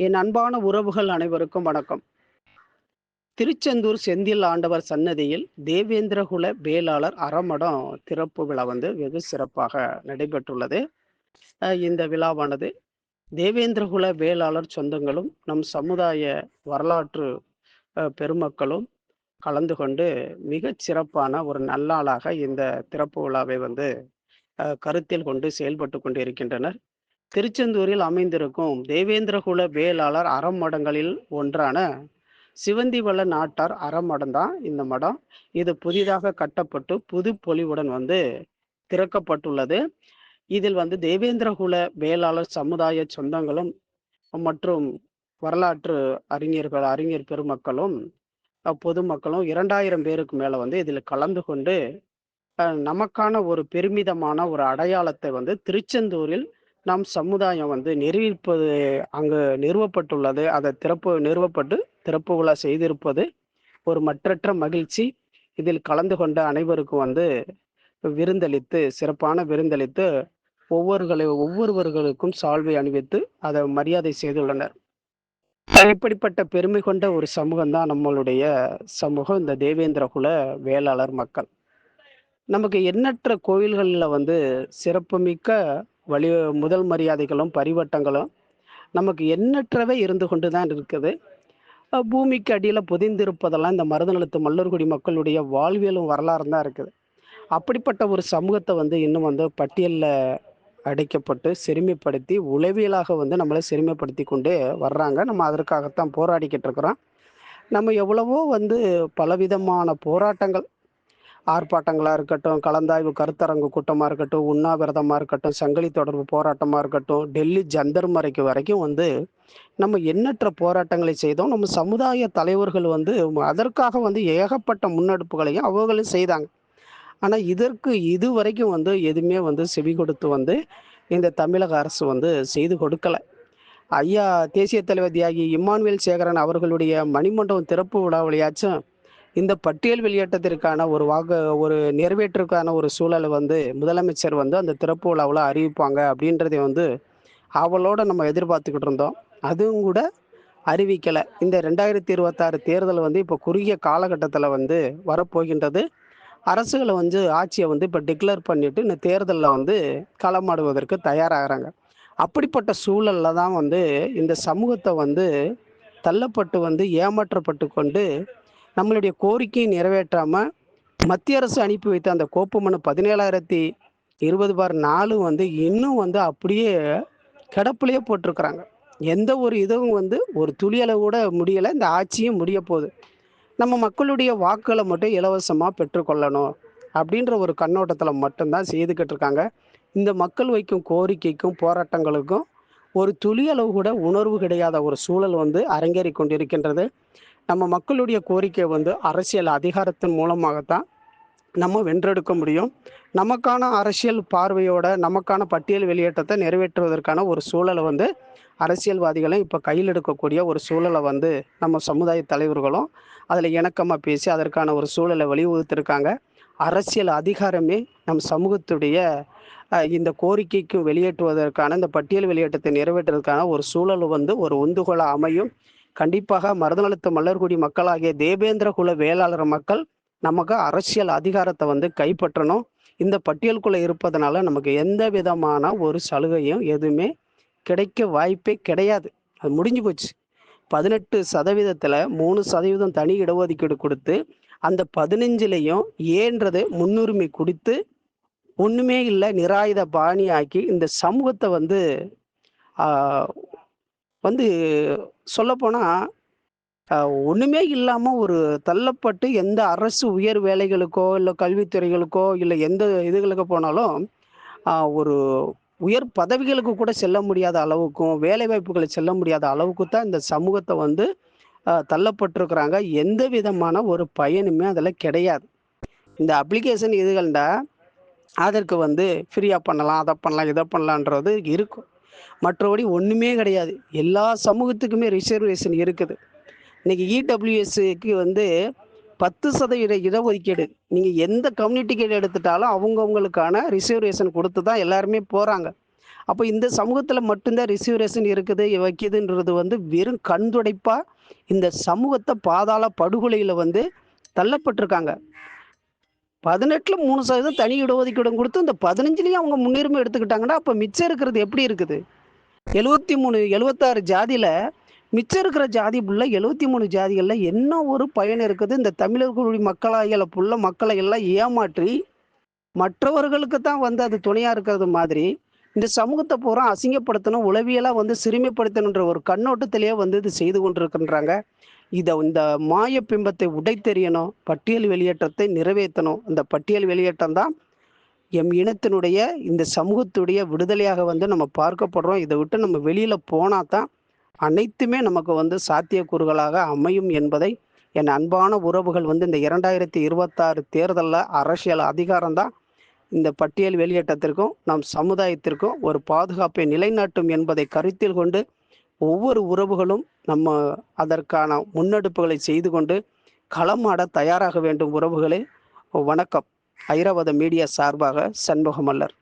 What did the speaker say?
என் அன்பான உறவுகள் அனைவருக்கும் வணக்கம். திருச்செந்தூர் செந்தில் ஆண்டவர் சன்னதியில் தேவேந்திரகுல வேளாளர் அறமடம் திறப்பு விழா வந்து வெகு சிறப்பாக நடைபெற்றுள்ளது. இந்த விழாவானது தேவேந்திரகுல வேளாளர் சொந்தங்களும் நம் சமுதாய வரலாற்று பெருமக்களும் கலந்து கொண்டு மிகச் சிறப்பான ஒரு நல்லாளாக இந்த திறப்பு விழாவை வந்து கருத்தில் கொண்டு செயல்பட்டு கொண்டு இருக்கின்றனர் திருச்செந்தூரில் அமைந்திருக்கும் தேவேந்திரகுல வேளாளர் அறமடங்களில் ஒன்றான சிவந்திவள நாட்டார் அறமடம் தான் இந்த மடம். இது புதிதாக கட்டப்பட்டு புது பொலிவுடன் வந்து திறக்கப்பட்டுள்ளது. இதில் வந்து தேவேந்திரகுல வேளாளர் சமுதாய சொந்தங்களும் மற்றும் வரலாற்று அறிஞர்கள் அறிஞர் பெருமக்களும் பொதுமக்களும் இரண்டாயிரம் பேருக்கு மேலே வந்து இதில் கலந்து கொண்டு நமக்கான ஒரு பெருமிதமான ஒரு அடையாளத்தை வந்து திருச்செந்தூரில் நம் சமுதாயம் வந்து நிரூபிப்பது அங்கு நிறுவப்பட்டுள்ளது. அதை திறப்பு நிறுவப்பட்டு திறப்பு விழா செய்திருப்பது ஒரு மற்றற்ற மகிழ்ச்சி. இதில் கலந்து கொண்ட அனைவருக்கும் வந்து விருந்தளித்து சிறப்பான விருந்தளித்து ஒவ்வொருகளை ஒவ்வொருவர்களுக்கும் சால்வை அணிவித்து அதை மரியாதை செய்துள்ளனர். இப்படிப்பட்ட பெருமை கொண்ட ஒரு சமூகம் தான் நம்மளுடைய சமூகம் இந்த தேவேந்திரகுல வேளாளர் மக்கள். நமக்கு எண்ணற்ற கோயில்களில் வந்து சிறப்புமிக்க வழி முதல் மரியாதைகளும் பரிவட்டங்களும் நமக்கு எண்ணற்றவை இருந்து கொண்டு தான் இருக்குது பூமிக்கு அடியில் புதைந்திருப்பதெல்லாம் இந்த மருதநிலத்து மல்லர்குடி மக்களுடைய வாழ்வியலும் வரலாறு தான் இருக்குது. அப்படிப்பட்ட ஒரு சமூகத்தை வந்து இன்னும் வந்து பட்டியலில் அடைக்கப்பட்டு சிறுமைப்படுத்தி உளவியலாக வந்து நம்மளை செருமைப்படுத்தி கொண்டு வர்றாங்க. நம்ம அதற்காகத்தான் போராடிக்கிட்டு இருக்கிறோம். நம்ம எவ்வளவோ வந்து பலவிதமான போராட்டங்கள் ஆர்ப்பாட்டங்களாக இருக்கட்டும் கலந்தாய்வு கருத்தரங்கு கூட்டமாக இருக்கட்டும் உண்ணாவிரதமாக இருக்கட்டும் சங்கிலி தொடர்பு போராட்டமாக இருக்கட்டும் டெல்லி ஜந்தர் மறைக்கு வரைக்கும் வந்து நம்ம எண்ணற்ற போராட்டங்களை செய்தோம். நம்ம சமுதாய தலைவர்கள் வந்து அதற்காக வந்து ஏகப்பட்ட முன்னெடுப்புகளையும் அவர்களும் செய்தாங்க. ஆனால் இதற்கு இது வரைக்கும் வந்து எதுவுமே வந்து செவி கொடுத்து வந்து இந்த தமிழக அரசு வந்து செய்து கொடுக்கலை. ஐயா தேசிய தலைவர் தியாகி இம்மானுவேல் சேகரன் அவர்களுடைய மணிமண்டபம் திறப்பு விழாவிலையாச்சும் இந்த பட்டியல் வெளியேற்றத்திற்கான ஒரு வாக்கு ஒரு நிறைவேற்றுக்கான ஒரு சூழலை வந்து முதலமைச்சர் வந்து அந்த திறப்பு விழாவில் அறிவிப்பாங்க அப்படின்றதை வந்து அவளோட நம்ம எதிர்பார்த்துக்கிட்டு இருந்தோம். அதுவும் கூட அறிவிக்கலை. இந்த ரெண்டாயிரத்தி இருபத்தாறு தேர்தல் வந்து இப்போ குறுகிய காலகட்டத்தில் வந்து வரப்போகின்றது. அரசுகளை வந்து ஆட்சியை வந்து இப்போ டிக்ளேர் பண்ணிட்டு இந்த தேர்தலில் வந்து களமாடுவதற்கு தயாராகிறாங்க. அப்படிப்பட்ட சூழலில் தான் வந்து இந்த சமூகத்தை வந்து தள்ளப்பட்டு வந்து ஏமாற்றப்பட்டு கொண்டு நம்மளுடைய கோரிக்கையை நிறைவேற்றாமல் மத்திய அரசு அனுப்பி வைத்த அந்த கோப்பு மனு பதினேழாயிரத்தி இருபது பார் நாலு வந்து இன்னும் வந்து அப்படியே கிடப்புலையே போட்டிருக்கிறாங்க. எந்த ஒரு இதுவும் வந்து ஒரு துளியளவு கூட முடியலை. இந்த ஆட்சியும் முடிய போகுது. நம்ம மக்களுடைய வாக்குகளை மட்டும் இலவசமாக பெற்றுக்கொள்ளணும் அப்படின்ற ஒரு கண்ணோட்டத்தில் மட்டும்தான் செய்துக்கிட்டு இருக்காங்க. இந்த மக்கள் வைக்கும் கோரிக்கைக்கும் போராட்டங்களுக்கும் ஒரு துளியளவு கூட உணர்வு கிடையாத ஒரு சூழல் வந்து அரங்கேறி கொண்டிருக்கின்றது. நம்ம மக்களுடைய கோரிக்கை வந்து அரசியல் அதிகாரத்தின் மூலமாகத்தான் நம்ம வென்றெடுக்க முடியும். நமக்கான அரசியல் பார்வையோட நமக்கான பட்டியல் வெளியேற்றத்தை நிறைவேற்றுவதற்கான ஒரு சூழலை வந்து அரசியல்வாதிகளும் இப்போ கையில் எடுக்கக்கூடிய ஒரு சூழலை வந்து நம்ம சமுதாய தலைவர்களும் அதில் இணக்கமாக பேசி அதற்கான ஒரு சூழலை வலியுறுத்திருக்காங்க. அரசியல் அதிகாரமே நம் சமூகத்துடைய இந்த கோரிக்கைக்கு வெளியேற்றுவதற்கான இந்த பட்டியல் வெளியேற்றத்தை நிறைவேற்றுவதற்கான ஒரு சூழல் வந்து ஒரு உந்துகோலாக அமையும். கண்டிப்பாக மருதநலத்து மல்லர்குடி மக்களாகிய தேவேந்திர குல வேளாளர் மக்கள் நமக்கு அரசியல் அதிகாரத்தை வந்து கைப்பற்றணும். இந்த பட்டியலுக்குள்ளே இருப்பதனால நமக்கு எந்த விதமான ஒரு சலுகையும் எதுவுமே கிடைக்க வாய்ப்பே கிடையாது. அது முடிஞ்சு போச்சு. பதினெட்டு சதவீதத்தில் மூணு சதவீதம் தனி இடஒதுக்கீடு கொடுத்து அந்த பதினஞ்சுலேயும் ஏன்றது முன்னுரிமை கொடுத்து ஒன்றுமே இல்லை நிராயுத பாணியாக்கி இந்த சமூகத்தை வந்து வந்து சொல்லப்போனால் ஒன்றுமே இல்லாமல் ஒரு தள்ளப்பட்டு எந்த அரசு உயர் வேலைகளுக்கோ இல்லை கல்வித்துறைகளுக்கோ இல்லை எந்த இதுகளுக்கு போனாலும் ஒரு உயர் பதவிகளுக்கு கூட செல்ல முடியாத அளவுக்கும் வேலை வாய்ப்புகளை செல்ல முடியாத அளவுக்கு தான் இந்த சமூகத்தை வந்து தள்ளப்பட்டிருக்கிறாங்க. எந்த விதமான ஒரு பயனுமே அதில் கிடையாது. இந்த அப்ளிகேஷன் இதுகள்டா அதற்கு வந்து ஃப்ரீயாக பண்ணலாம் அதை பண்ணலாம் இதை பண்ணலான்றது இருக்கும். மற்றபடி ஒன்றுமே கிடையாது. எல்லா சமூகத்துக்குமே ரிசர்வேஷன் இருக்குது. இன்னைக்கு இடபிள்யூஎஸ்க்கு வந்து பத்து சதவீத இடஒதுக்கீடு. நீங்கள் எந்த கம்யூனிட்டிக்கு எடுத்துட்டாலும் அவங்கவுங்களுக்கான ரிசர்வேஷன் கொடுத்து தான் எல்லாருமே போகிறாங்க அப்போ இந்த சமூகத்தில் மட்டும்தான் ரிசர்வேஷன் இருக்குது வைக்குதுன்றது வந்து வெறும் கண்துடைப்பாக இந்த சமூகத்தை பாதாள படுகொலையில் வந்து தள்ளப்பட்டிருக்காங்க. பதினெட்டில் மூணு சதவீதம் தனி இடஒதுக்கீடும் கொடுத்து இந்த பதினஞ்சுலயும் அவங்க முன்னுரிமை எடுத்துக்கிட்டாங்கன்னா அப்போ மிச்சம் இருக்கிறது எப்படி இருக்குது? எழுபத்தி மூணு எழுபத்தாறு ஜாதியில் மிச்சம் இருக்கிற ஜாதி புள்ள எழுபத்தி மூணு ஜாதிகளில் என்ன ஒரு பயன் இருக்குது? இந்த தமிழர்களுடைய மக்களாகிய புள்ள மக்களை எல்லாம் ஏமாற்றி மற்றவர்களுக்கு தான் வந்து அது துணையாக இருக்கிறது மாதிரி இந்த சமூகத்தை பூரா அசிங்கப்படுத்தணும் உளவியலாக வந்து சிறுமைப்படுத்தணுன்ற ஒரு கண்ணோட்டத்திலேயே வந்து இது செய்து கொண்டிருக்கின்றாங்க. இதை இந்த மாய பிம்பத்தை உடைத்தெறியணும் பட்டியல் வெளியேற்றத்தை நிறைவேற்றணும். இந்த பட்டியல் வெளியேற்றம் தான் எம் இனத்தினுடைய இந்த சமூகத்துடைய விடுதலையாக வந்து நம்ம பார்க்கப்படுறோம். இதை விட்டு நம்ம வெளியில் போனால் தான் அனைத்துமே நமக்கு வந்து சாத்தியக்கூறுகளாக அமையும் என்பதை என் அன்பான உறவுகள் வந்து இந்த இரண்டாயிரத்தி இருபத்தாறு தேர்தலில் அரசியல் அதிகாரம்தான் இந்த பட்டியல் வெளியேற்றத்திற்கும் நம் சமுதாயத்திற்கும் ஒரு பாதுகாப்பை நிலைநாட்டும் என்பதை கருத்தில் கொண்டு ஒவ்வொரு உறவுகளும் நம்ம அதற்கான முன்னெடுப்புகளை செய்து கொண்டு களமாட தயாராக வேண்டும் உறவுகளே. வணக்கம். ஐராவத மீடியா சார்பாக சண்முகமல்லர்.